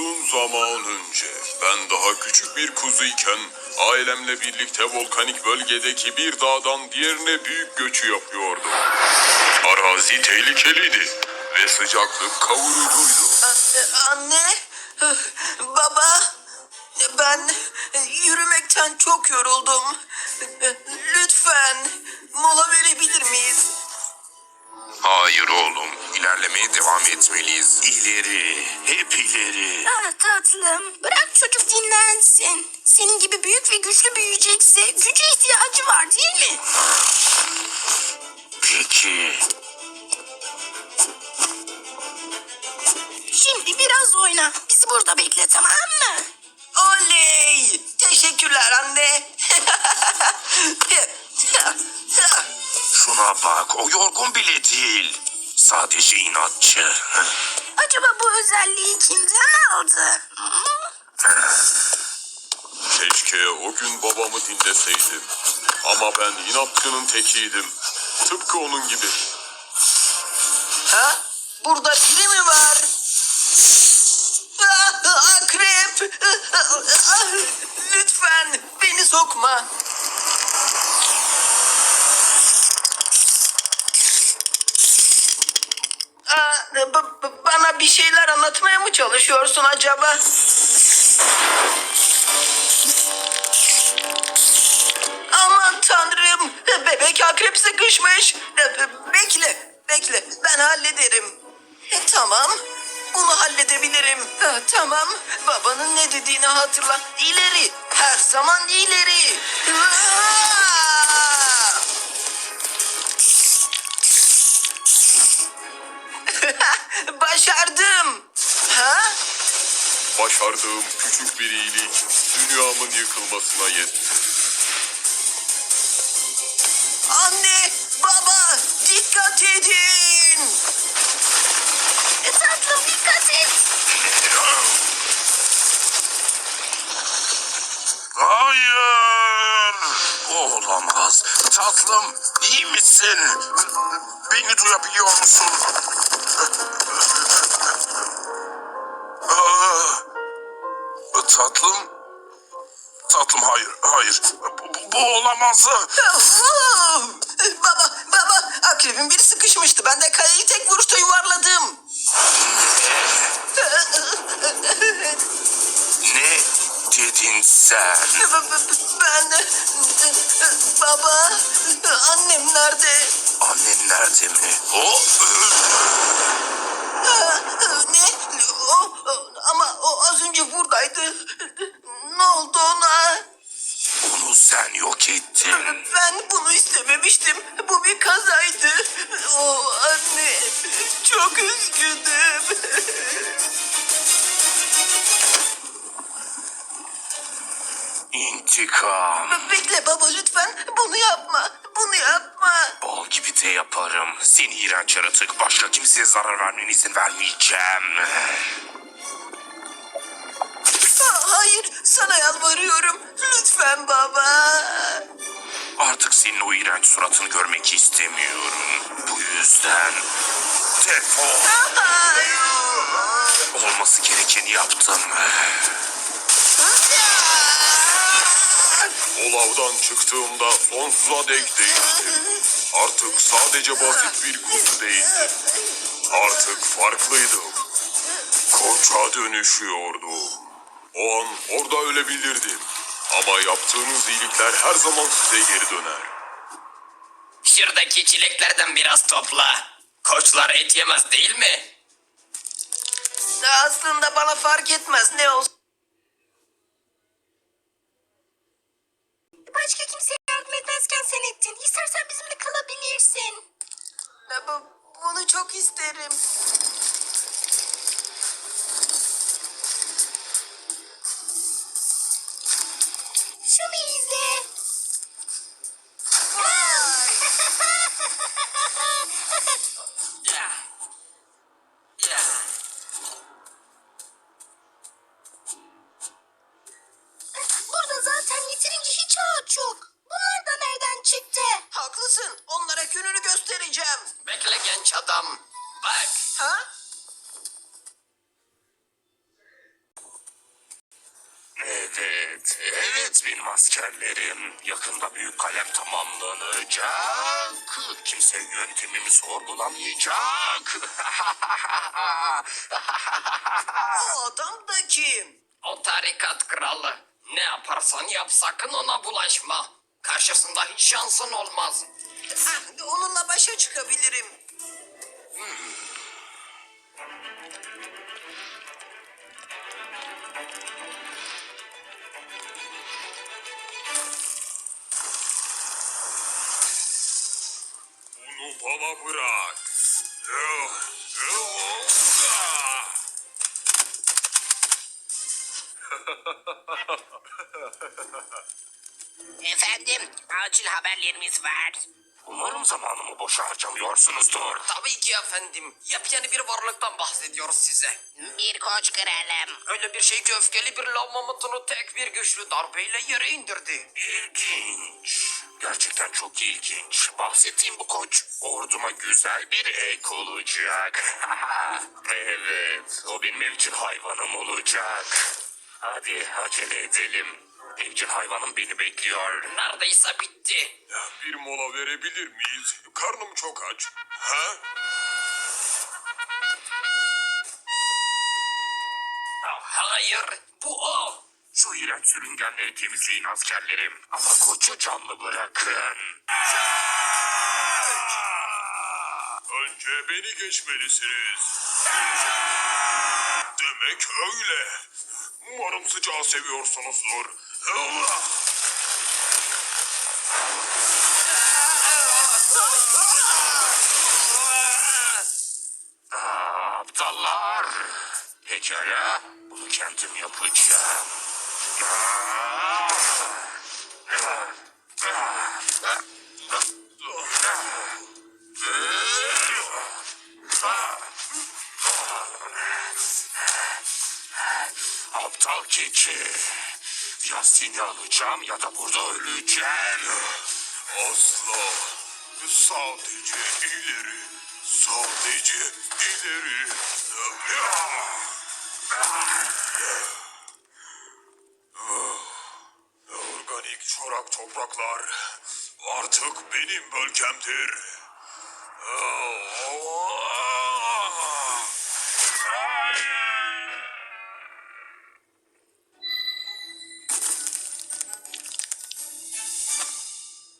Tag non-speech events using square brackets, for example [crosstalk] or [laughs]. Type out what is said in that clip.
Uzun zaman önce ben daha küçük bir kuzuyken ailemle birlikte volkanik bölgedeki bir dağdan diğerine büyük göçü yapıyordum. Arazi tehlikeliydi ve sıcaklık kavurucuydu. Anne, baba, ben yürümekten çok yoruldum. Lütfen mola verebilir miyiz? Hayır oğlum, ilerlemeye devam etmeliyiz. İleri, hep ileri. Ah tatlım bırak çocuk dinlensin. Senin gibi büyük ve güçlü büyüyecekse güce ihtiyacı var değil mi? Peki. Şimdi biraz oyna. Bizi burada bekle tamam mı? Oley! Teşekkürler anne. [laughs] [laughs] Şuna bak, o yorgun bile değil. Sadece inatçı. Acaba bu özelliği kimden aldı? Keşke o gün babamı dinleseydim. Ama ben inatçının tekiydim. Tıpkı onun gibi. ha? Burada biri mi var? Bir şeyler anlatmaya mı çalışıyorsun acaba? Aman tanrım. Bebek akrep sıkışmış. Bekle, bekle. Ben hallederim. E, tamam. Bunu halledebilirim. Ha, tamam. Babanın ne dediğini hatırla. İleri. Her zaman ileri. Aa! Başardım. Ha? Başardığım küçük bir iyilik dünyamın yıkılmasına yetti. Anne, baba, dikkat edin. E, tatlım dikkat et. Hayır. Olamaz. Tatlım, iyi misin? Beni duyabiliyor musun? Tatlım. Tatlım hayır, hayır. Bu, bu- olamaz. baba, baba, akrebin biri sıkışmıştı. Ben de kayayı tek vuruşta yuvarladım. Ne dedin sen? Ben, baba, annem nerede? Annen nerede mi? O Ne? Çok üzgünüm. İntikam. Bekle baba lütfen. Bunu yapma. Bunu yapma. Bal gibi de yaparım. Seni iğrenç yaratık. Başka kimseye zarar vermene izin vermeyeceğim. Ha- Hayır, sana yalvarıyorum. Lütfen baba. Artık senin o iğrenç suratını görmek istemiyorum. Bu yüzden defol. Olması gerekeni yaptım. O lavdan çıktığımda sonsuza dek değiştim. Artık sadece basit bir kuzu değildim. Artık farklıydım. Koça dönüşüyordum. O an orada ölebilirdim. Ama yaptığınız iyilikler her zaman size geri döner. Şuradaki çileklerden biraz topla. Koçlar et yemez değil mi? Aslında bana fark etmez ne olsun. Başka kimseye yardım etmezken sen ettin. İstersen bizimle kalabilirsin. Bu- Bunu çok isterim. Buldum. Bak. Ha? Evet, evet benim askerlerim. Yakında büyük kalem tamamlanacak. Kimse yöntemimi sorgulamayacak. Bu adam da kim? O tarikat kralı. Ne yaparsan yap sakın ona bulaşma. Karşısında hiç şansın olmaz. Ah, onunla baş Bana bırak. Efendim, acil haberlerimiz var. Umarım zamanımı boşa harcamıyorsunuzdur. Tabii ki efendim. Yepyeni bir varlıktan bahsediyoruz size. Bir koç kralım. Öyle bir şey ki öfkeli bir lav mamutunu tek bir güçlü darbeyle yere indirdi. İlginç. Gerçekten çok ilginç. Bahsettiğim bu koç orduma güzel bir ek olacak. [laughs] evet, o benim evcil hayvanım olacak. Hadi acele edelim. Evcil hayvanım beni bekliyor. Neredeyse bitti. Bir mola verebilir miyiz? Karnım çok aç. Ha? Ah, Hayır, bu o. Şu iğrenç sürüngenleri temizleyin askerlerim. Ama koçu canlı bırakın. Önce beni geçmelisiniz. Demek öyle. Umarım sıcağı seviyorsunuzdur. Aa, aptallar. Pekala, bunu kendim yapacağım. Aptal keçi. Ya seni alacağım ya da burada öleceğim. Asla. Sadece ileri. Sadece ileri. Organik çorak topraklar artık benim bölgemdir.